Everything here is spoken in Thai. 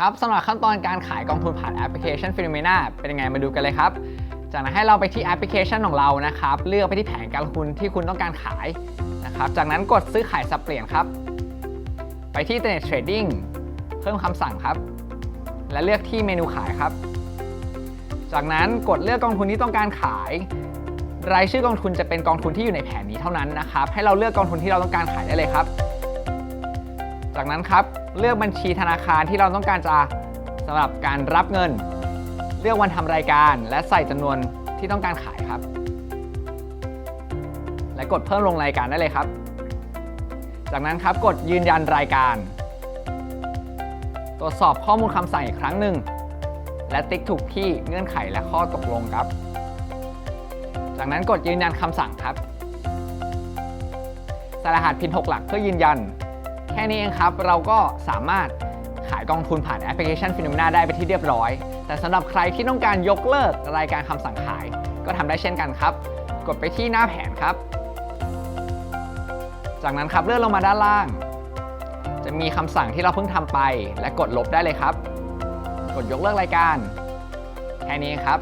ครับสำหรับขั้นตอนการขายกองทุนผ่านแอปพลิเคชัน p h e n o m e n a เป็นยังไงมาดูกันเลยครับ จากนั้นให้เราไปที่แอปพลิเคชันของเรานะครับ เลือกไปที่แผนการลงทุนที่คุณต้องการขายนะครับ จากนั้นกดซื้อขายสับเปลี่ยนครับ ไปที่ Internet Trading เพิ่มคำสั่งครับ และเลือกที่เมนูขายครับ จากนั้นกดเลือกกองทุนที่ต้องการขาย รายชื่อกองทุนจะเป็นกองทุนที่อยู่ในแผนนี้เท่านั้นนะครับ ให้เราเลือกกองทุนที่เราต้องการขายได้เลยครับ จากนั้นครับเลือกบัญชีธนาคารที่เราต้องการจะสำหรับการรับเงิน เลือกวันทำรายการ และใส่จำนวนที่ต้องการขายครับ และกดเพิ่มลงรายการได้เลยครับ จากนั้นครับกดยืนยันรายการ ตรวจสอบข้อมูลคำสั่งอีกครั้งหนึ่ง และติ๊กถูกที่เงื่อนไขและข้อตกลงครับ จากนั้นกดยืนยันคำสั่งครับใส่รหัสพิน 6 หลักเพื่อยืนยัน แค่นี้เองครับ เราก็สามารถขายกองทุนผ่านแอปพลิเคชันฟิโนเมนาได้ไปที่เรียบร้อย แต่สำหรับใครที่ต้องการยกเลิกรายการคำสั่งขาย ก็ทำได้เช่นกันครับ กดไปที่หน้าแผนครับ จากนั้นครับเลื่อนลงมาด้านล่าง จะมีคำสั่งที่เราเพิ่งทำไป และกดลบได้เลยครับ กดยกเลิกรายการ แค่นี้ครับ